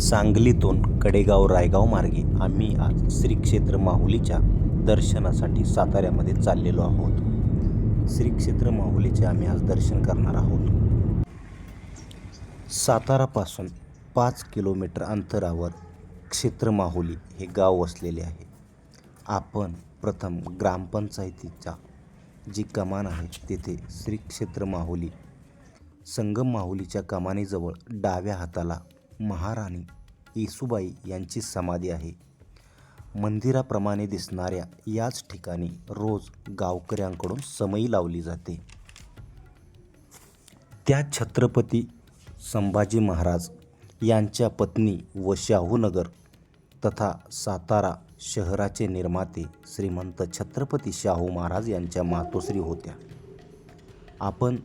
सांगलीतून कडेगाव रायगाव मार्गे आम्ही आज श्री क्षेत्र माहुलीच्या दर्शनासाठी साताऱ्यामध्ये चाललेलो आहोत. श्री क्षेत्र माहुलीचे आम्ही आज दर्शन करणार आहोत. सातारापासून पाच किलोमीटर अंतरावर क्षेत्र माहुली हे गाव वसलेले आहे. आपण प्रथम ग्रामपंचायतीच्या जी कमान आहे तेथे श्री क्षेत्र माहुली संगम माहुलीच्या कमानीजवळ डाव्या हाताला महाराणी येसुबाई यांची समाधी आहे. मंदिराप्रमाणे दिसणाऱ्या याच ठिकाणी रोज गावकऱ्यांकडून समई लावली जाते. त्या छत्रपती संभाजी महाराज यांच्या पत्नी व शाहूनगर तथा सातारा शहराचे निर्माते श्रीमंत छत्रपती शाहू महाराज यांच्या मातोश्री होत्या. आपण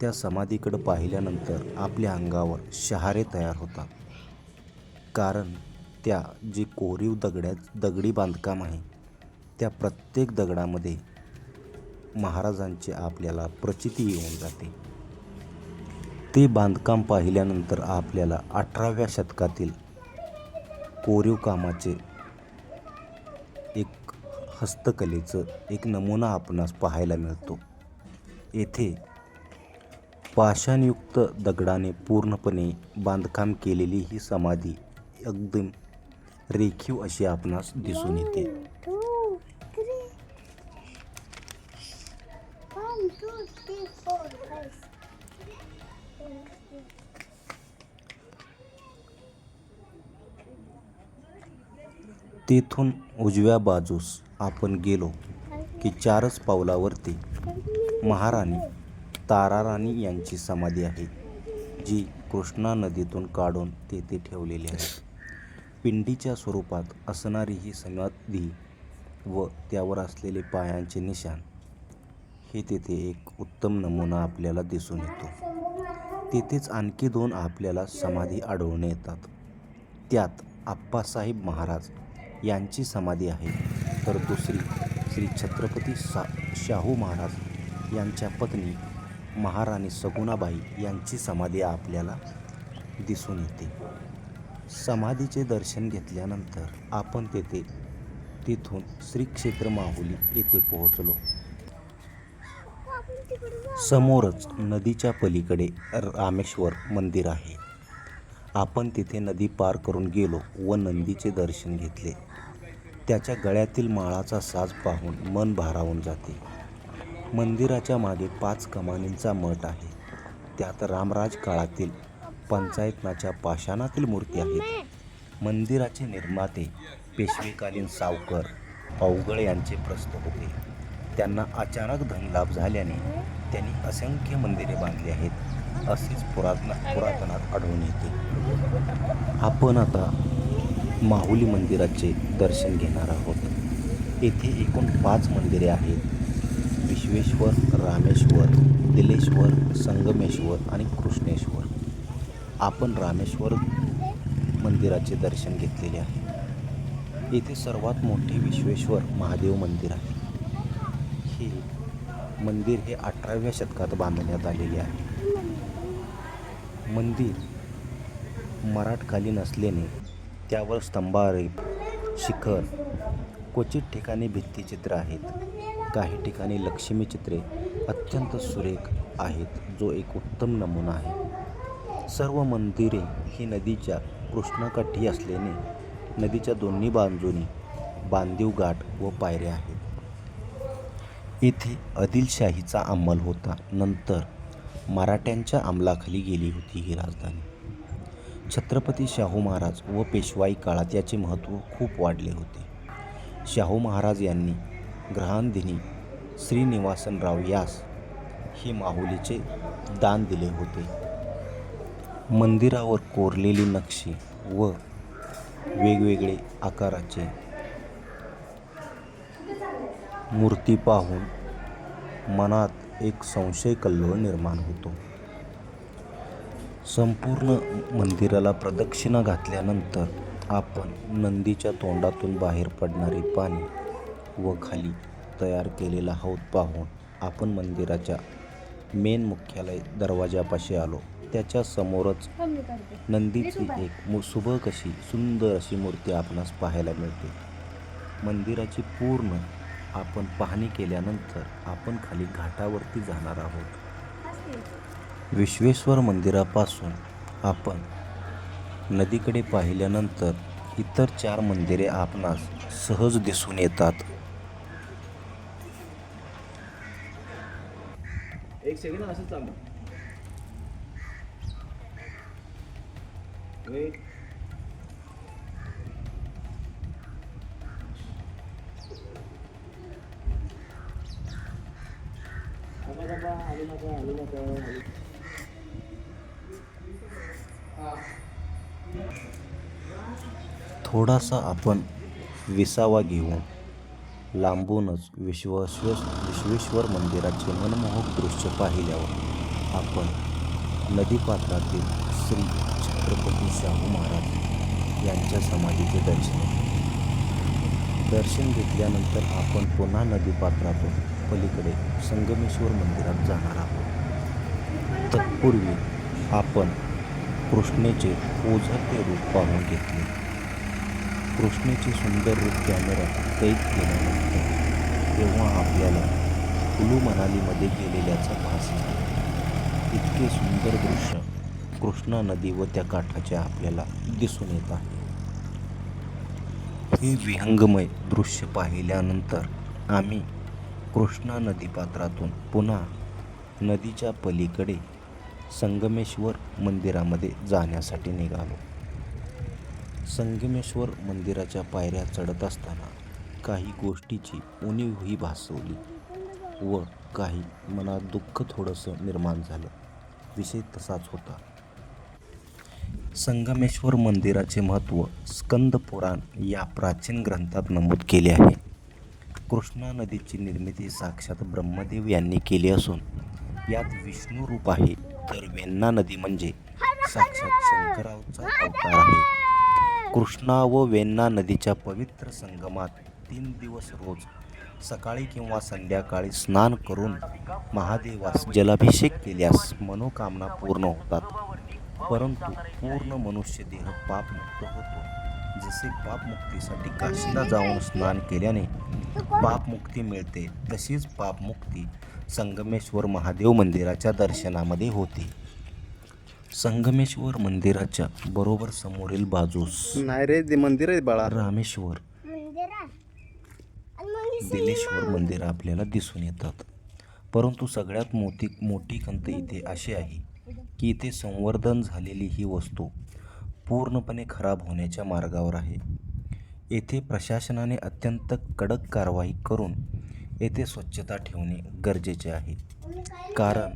त्या समाधीकडं पाहिल्यानंतर आपल्या अंगावर शहारे तयार होतात. कारण त्या जी कोरीव दगड्या दगडी बांधकाम आहे त्या प्रत्येक दगडामध्ये महाराजांची आपल्याला प्रचिती येऊन जाते. ते बांधकाम पाहिल्यानंतर आपल्याला अठराव्या शतकातील कोरीव कामाचे एक हस्तकलेचं एक नमुना आपणास पाहायला मिळतो. येथे पाषाणयुक्त दगडाने पूर्णपणे बांधकाम केलेली ही समाधी एकदम रेखीव अशी आपणास दिसून येते. तेथून उजव्या बाजूस आपण गेलो की चारच पावलावरती महाराणी ताराराणी यांची समाधी आहे जी कृष्णा नदीतून काढून तेथे ठेवलेली आहे. पिंडीच्या स्वरूपात असणारी ही समाधी व त्यावर असलेले पायांचे निशाण हे तेथे एक उत्तम नमुना आपल्याला दिसून येतो. तेथेच आणखी दोन आपल्याला समाधी आढळून येतात. त्यात आप्पासाहेब महाराज यांची समाधी आहे तर दुसरी श्री छत्रपती सा शाहू महाराज यांच्या पत्नी महाराणी सगुणाबाई यांची समाधी आपल्याला दिसून येते. समाधीचे दर्शन घेतल्यानंतर आपण तेथे तिथून श्री क्षेत्र माहुली येथे पोहोचलो. समोरच नदीच्या पलीकडे रामेश्वर मंदिर आहे. आपण तिथे नदी पार करून गेलो व नंदीचे दर्शन घेतले. त्याच्या गळ्यातील माळाचा साज पाहून मन भारावून जाते. मंदिराच्या मागे पाच कमानींचा मठ आहे. त्यात रामराज काळातील पंचायतनाच्या पाषाणातील मूर्ती आहेत. मंदिराचे निर्माते पेशवेकालीन सावकर अवघड यांचे प्रस्त होते. त्यांना अचानक धनलाभ झाल्याने त्यांनी असंख्य मंदिरे बांधली आहेत असेच पुरातन पुरातनात आढळून येते. आपण आता माहुली मंदिराचे दर्शन घेणार आहोत. येथे एकूण पाच मंदिरे आहेत. विश्वेश्वर रामेश्वर दिलेश्वर संगमेश्वर आणि कृष्णेश्वर. आपण रामेश्वर मंदिराचे दर्शन घेतलेले आहे. येथे सर्वात मोठे विश्वेश्वर महादेव मंदिर आहे. हे मंदिर हे अठराव्या शतकात बांधण्यात आलेले आहे. मंदिर मराठकालीन असल्याने त्यावर स्तंभारे शिखर क्वचित ठिकाणी भित्तिचित्र आहेत. काही ठिकाणी लक्ष्मी चित्रे अत्यंत सुरेख आहेत जो एक उत्तम नमुना आहे. सर्व मंदिरे ही नदीच्या कृष्णाकाठी असल्याने नदीच्या दोन्ही बाजूनी बांधीव घाट व पायऱ्या आहेत. येथे आदिलशाहीचा अंमल होता नंतर मराठ्यांच्या अंमलाखाली गेली होती ही राजधानी. छत्रपती शाहू महाराज व पेशवाई काळात याचे महत्त्व खूप वाढले होते. शाहू महाराज यांनी ग्रहांदिनी श्रीनिवासनराव यास हे माहुलीचे दान दिले होते. मंदिरावर कोरलेली नक्षी व वेगवेगळे आकाराचे मूर्ती पाहून मनात एक संशय कल्लोळ निर्माण होतो. संपूर्ण मंदिराला प्रदक्षिणा घातल्यानंतर आपण नंदीच्या तोंडातून बाहेर पडणारे पाणी व खाली तयार केलेला हौद पाहून आपण मंदिराच्या मेन मुख्यालय दरवाजापाशी आलो. त्याच्या समोरच नंदीची एक सुबक अशी सुंदर अशी मूर्ती आपणास पाहायला मिळते. मंदिराची पूर्ण आपण पाहणी केल्यानंतर आपण खाली घाटावरती जाणार आहोत. विश्वेश्वर मंदिरापासून आपण नदीकडे पाहिल्यानंतर इतर चार मंदिरे आपणास सहज दिसून येतात. एक सेकंड असंच चालू. वेट थांबा थांबा नका नका थोडासा आपण विसावा घेऊन लांबूनच विश्वेश्वर विश्वेश्वर मंदिराचे मनमोहक दृश्य पाहिल्यावर आपण नदीपात्रातील श्री छत्रपती शाहू महाराज यांच्या समाधीचे दर्शन दर्शन घेतल्यानंतर आपण पुन्हा नदीपात्रातून पलीकडे संगमेश्वर मंदिरात जाणार आहोत. तत्पूर्वी आपण कृष्णेचे ओझरते रूप पाहून घेतले. कृष्णेचे सुंदर रूप कॅमेऱ्यात कैद केल्यानंतर तेव्हा आपल्याला कुलू मनालीमध्ये गेलेल्याचा भास झाला. इतके सुंदर दृश्य कृष्णा नदी व त्या काठाच्या आपल्याला दिसून येत आहे. हे विहंगमय दृश्य पाहिल्यानंतर आम्ही कृष्णा नदीपात्रातून पुन्हा नदीच्या पलीकडे संगमेश्वर मंदिरामध्ये जाण्यासाठी निघालो. संगमेश्वर मंदिराच्या पायऱ्या चढत असताना काही गोष्टीची उणीवही भासवली व काही मनात दुःख थोडंसं निर्माण झालं. विषय तसाच होता. संगमेश्वर मंदिराचे महत्त्व स्कंद पुराण या प्राचीन ग्रंथात नमूद केले आहे. कृष्णा नदीची निर्मिती साक्षात ब्रह्मदेव यांनी केली असून यात विष्णू रूप आहे. तर वेन्ना नदी म्हणजे साक्षात शंकरावचा अवतार आहे. कृष्णा व वेण्णा नदीच्या पवित्र संगमात तीन दिवस रोज सकाळी किंवा संध्याकाळी स्नान करून महादेवास जलाभिषेक केल्यास मनोकामना पूर्ण होतात. परंतु पूर्ण मनुष्य देह पापमुक्त होतो. जसे पापमुक्तीसाठी काशीला जाऊन स्नान केल्याने पापमुक्ती मिळते तशीच पापमुक्ती संगमेश्वर महादेव मंदिराच्या दर्शनामध्ये होते. संगमेश्वर मंदिराच्या बरोबर समोरील बाजूस. नाही रे ते मंदिर आहे बाळा. रामेश्वर. दिलेश्वर मंदिर आपल्याला दिसून येतात. परंतु सगळ्यात मोठी मोठी खंत इथे अशी आहे की इथे संवर्धन झालेली ही वस्तू पूर्णपणे खराब होण्याच्या मार्गावर आहे. येथे प्रशासनाने अत्यंत कडक कारवाई करून येथे स्वच्छता ठेवणे गरजेचे आहे. कारण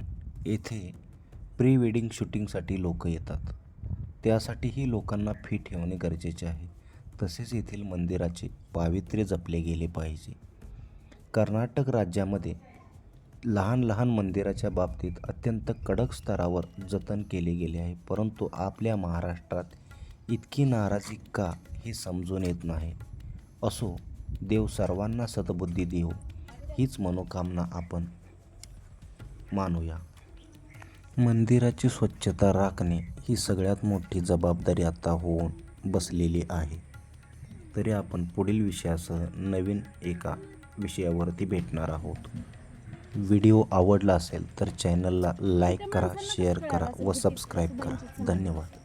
येथे प्री वेडिंग शूटिंगसाठी लोक येतात. त्यासाठीही लोकांना फी ठेवणे गरजेचे आहे. तसेच येथील मंदिराचे पावित्र्य जपले गेले पाहिजे. कर्नाटक राज्यामध्ये लहान लहान मंदिराच्या बाबतीत अत्यंत कडक स्तरावर जतन केले गेले आहे. परंतु आपल्या महाराष्ट्रात इतकी नाराजी का हे समजून येत नाही. असो देव सर्वांना सद्बुद्धी देऊ हीच मनोकामना आपण मानूया. मंदिराची स्वच्छता राखणे ही सगळ्यात मोठी जबाबदारी आता होऊन बसलेली आहे. तरी आपण पुढील विषयासह नवीन एका विषयावरती भेटणार आहोत. व्हिडिओ आवडला असेल तर चॅनलला लाईक करा शेअर करा व सबस्क्राईब करा. धन्यवाद.